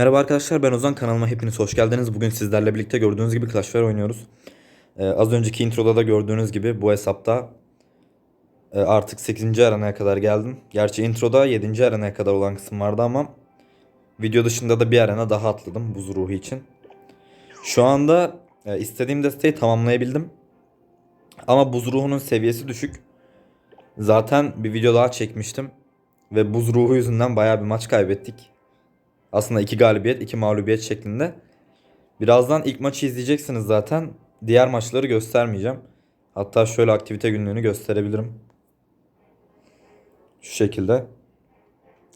Merhaba arkadaşlar ben Ozan kanalıma hepiniz hoş geldiniz. Bugün sizlerle birlikte gördüğünüz gibi Clash Royale oynuyoruz. Ee, az önceki introda da gördüğünüz gibi bu hesapta e, artık 8. arenaya kadar geldim. Gerçi introda 7. arenaya kadar olan kısım vardı ama video dışında da bir arena daha atladım buz ruhu için. Şu anda e, istediğim desteği tamamlayabildim. Ama buz ruhunun seviyesi düşük. Zaten bir video daha çekmiştim. Ve buz ruhu yüzünden bayağı bir maç kaybettik. Aslında iki galibiyet, iki mağlubiyet şeklinde. Birazdan ilk maçı izleyeceksiniz zaten. Diğer maçları göstermeyeceğim. Hatta şöyle aktivite günlüğünü gösterebilirim. Şu şekilde.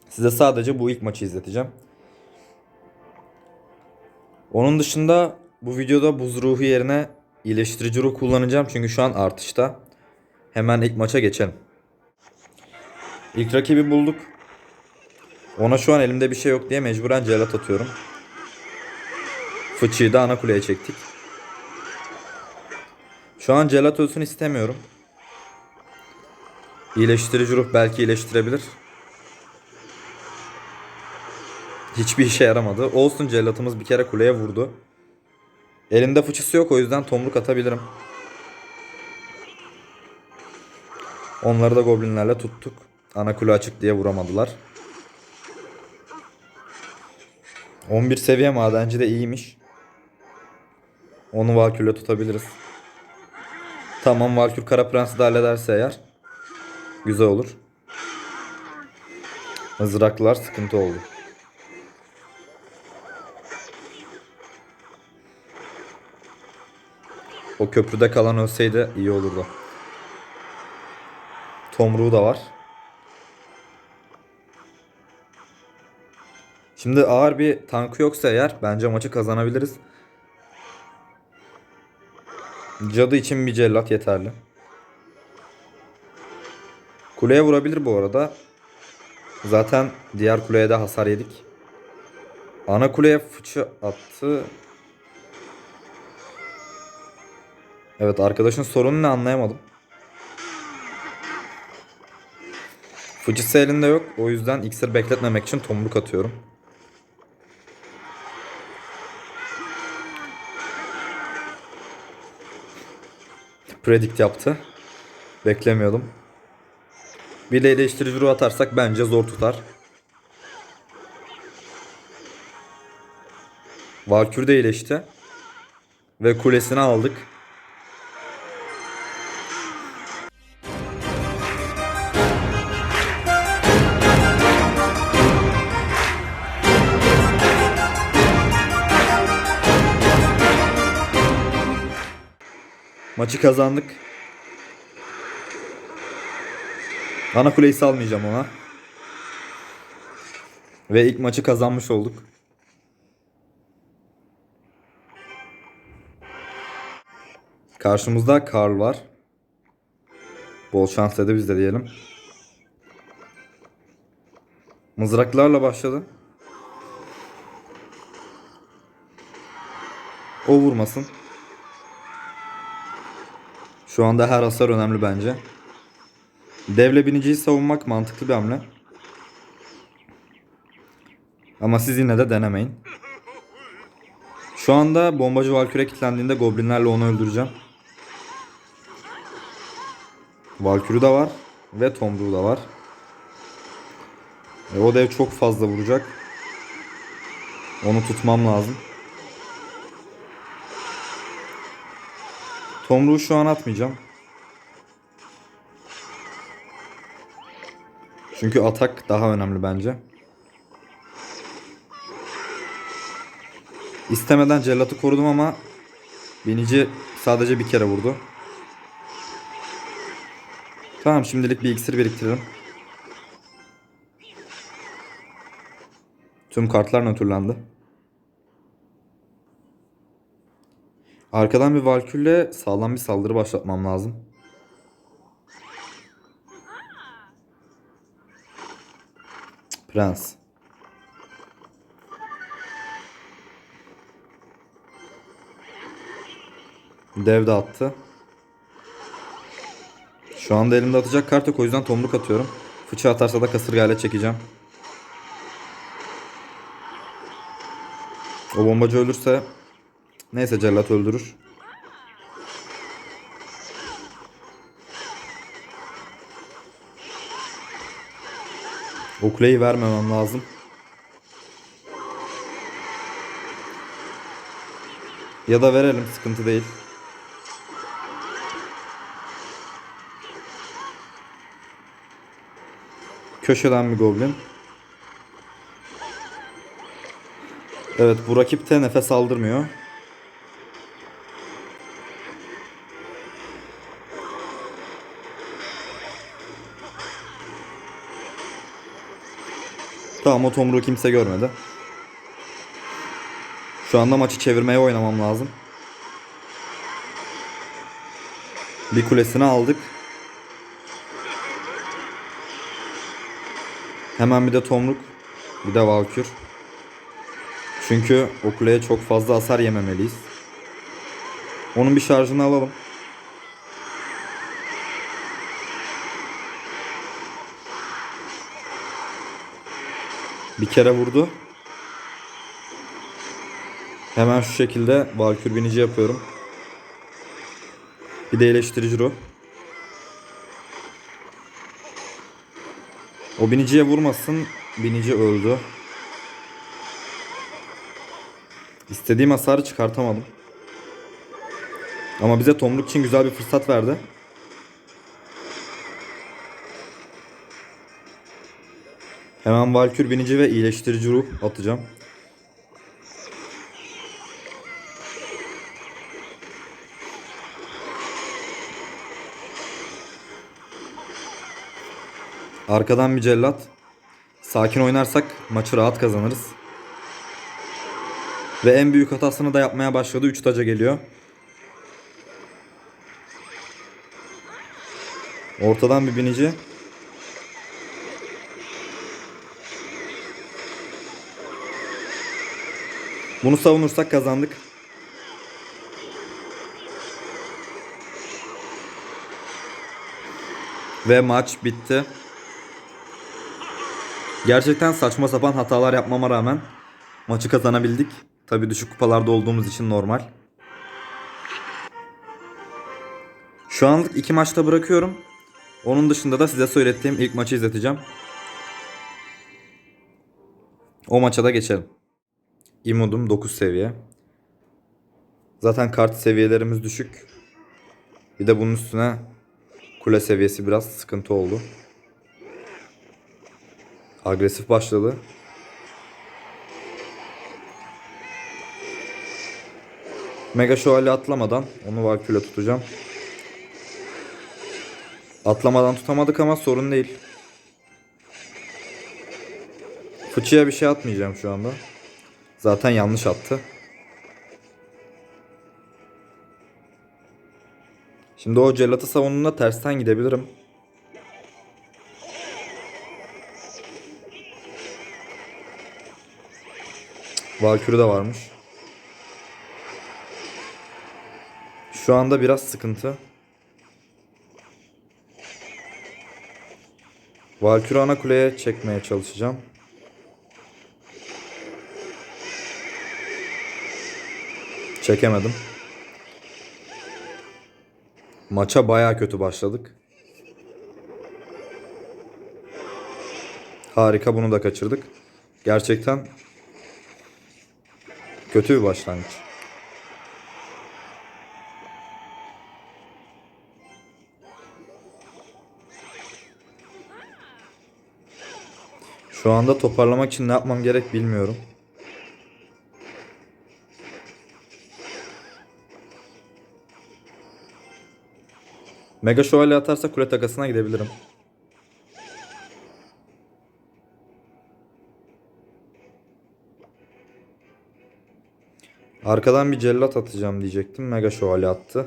Size sadece bu ilk maçı izleteceğim. Onun dışında bu videoda buz ruhu yerine iyileştirici ruh kullanacağım. Çünkü şu an artışta. Hemen ilk maça geçelim. İlk rakibi bulduk. Ona şu an elimde bir şey yok diye mecburen celat atıyorum. Fıçıyı da ana kuleye çektik. Şu an celat ölsün istemiyorum. İyileştirici ruh belki iyileştirebilir. Hiçbir işe yaramadı. Olsun celatımız bir kere kuleye vurdu. Elimde fıçısı yok o yüzden tomruk atabilirim. Onları da goblinlerle tuttuk. Ana kule açık diye vuramadılar. 11 seviye madenci de iyiymiş. Onu Valkür'le tutabiliriz. Tamam Valkür Kara Prens'i de hallederse eğer. Güzel olur. Mızraklar sıkıntı oldu. O köprüde kalan ölseydi iyi olurdu. Tomruğu da var. Şimdi ağır bir tankı yoksa eğer bence maçı kazanabiliriz. Cadı için bir cellat yeterli. Kuleye vurabilir bu arada. Zaten diğer kuleye de hasar yedik. Ana kuleye fıçı attı. Evet arkadaşın sorunu ne anlayamadım. Fıçısı elinde yok. O yüzden iksir bekletmemek için tomruk atıyorum. Predict yaptı. Beklemiyordum. Bir de değiştirici ruh atarsak bence zor tutar. Valkür de iyileşti. Ve kulesini aldık. Maçı kazandık. Ana kuleyi salmayacağım ona. Ve ilk maçı kazanmış olduk. Karşımızda Karl var. Bol şans dedi biz de diyelim. Mızraklarla başladı. O vurmasın. Şu anda her hasar önemli bence. Devle biniciyi savunmak mantıklı bir hamle. Ama siz yine de denemeyin. Şu anda bombacı Valkyrie kilitlendiğinde goblinlerle onu öldüreceğim. Valkyrie da var ve Tomruğu da var. E, o dev çok fazla vuracak. Onu tutmam lazım. Tomruğu şu an atmayacağım. Çünkü atak daha önemli bence. İstemeden cellatı korudum ama binici sadece bir kere vurdu. Tamam şimdilik bir iksir biriktirelim. Tüm kartlar nötrlendi. Arkadan bir Valkür'le sağlam bir saldırı başlatmam lazım. Prens. Dev de attı. Şu anda elimde atacak kart yok o yüzden tomruk atıyorum. Fıçı atarsa da kasırgayla çekeceğim. O bombacı ölürse neyse cellat öldürür. O kuleyi vermemem lazım. Ya da verelim sıkıntı değil. Köşeden bir goblin. Evet bu rakip de nefes aldırmıyor. Tamam o tomruğu kimse görmedi. Şu anda maçı çevirmeye oynamam lazım. Bir kulesini aldık. Hemen bir de tomruk. Bir de valkür. Çünkü o kuleye çok fazla hasar yememeliyiz. Onun bir şarjını alalım. Bir kere vurdu. Hemen şu şekilde valkür binici yapıyorum. Bir de iyileştirici ruh. O biniciye vurmasın. Binici öldü. İstediğim hasarı çıkartamadım. Ama bize tomruk için güzel bir fırsat verdi. Hemen Valkür binici ve iyileştirici ruh atacağım. Arkadan bir cellat. Sakin oynarsak maçı rahat kazanırız. Ve en büyük hatasını da yapmaya başladı. 3 taca geliyor. Ortadan bir binici. Bunu savunursak kazandık. Ve maç bitti. Gerçekten saçma sapan hatalar yapmama rağmen maçı kazanabildik. Tabi düşük kupalarda olduğumuz için normal. Şu anlık iki maçta bırakıyorum. Onun dışında da size söylettiğim ilk maçı izleteceğim. O maça da geçelim. İmodum 9 seviye. Zaten kart seviyelerimiz düşük. Bir de bunun üstüne kule seviyesi biraz sıkıntı oldu. Agresif başladı. Mega şövalye atlamadan onu Valkyrie tutacağım. Atlamadan tutamadık ama sorun değil. Fıçıya bir şey atmayacağım şu anda. Zaten yanlış attı. Şimdi o celatı savunduğunda tersten gidebilirim. Valkyrie de varmış. Şu anda biraz sıkıntı. Valkyrie ana kuleye çekmeye çalışacağım. Çekemedim. Maça baya kötü başladık. Harika bunu da kaçırdık. Gerçekten kötü bir başlangıç. Şu anda toparlamak için ne yapmam gerek bilmiyorum. Mega şövalye atarsa kule takasına gidebilirim. Arkadan bir cellat atacağım diyecektim. Mega şövalye attı.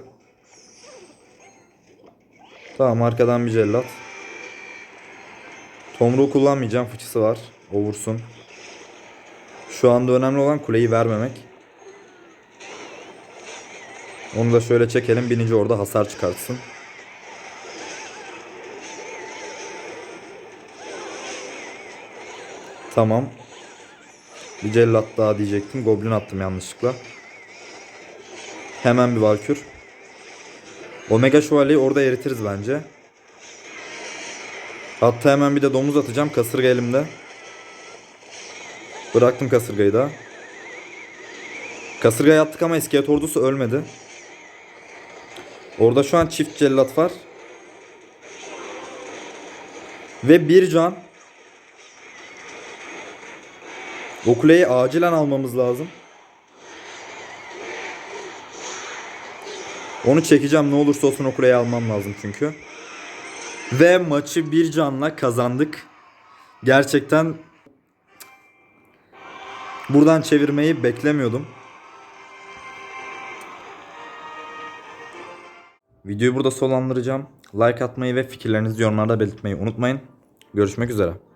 Tamam arkadan bir cellat. Tomruğu kullanmayacağım. Fıçısı var. O vursun. Şu anda önemli olan kuleyi vermemek. Onu da şöyle çekelim. Binici orada hasar çıkartsın. Tamam. Bir cellat daha diyecektim. Goblin attım yanlışlıkla. Hemen bir valkür. Omega şövalyeyi orada eritiriz bence. Hatta hemen bir de domuz atacağım. Kasırga elimde. Bıraktım kasırgayı da. Kasırgaya attık ama iskelet ordusu ölmedi. Orada şu an çift cellat var. Ve bir can. O acilen almamız lazım. Onu çekeceğim ne olursa olsun o almam lazım çünkü. Ve maçı bir canla kazandık. Gerçekten buradan çevirmeyi beklemiyordum. Videoyu burada sonlandıracağım. Like atmayı ve fikirlerinizi yorumlarda belirtmeyi unutmayın. Görüşmek üzere.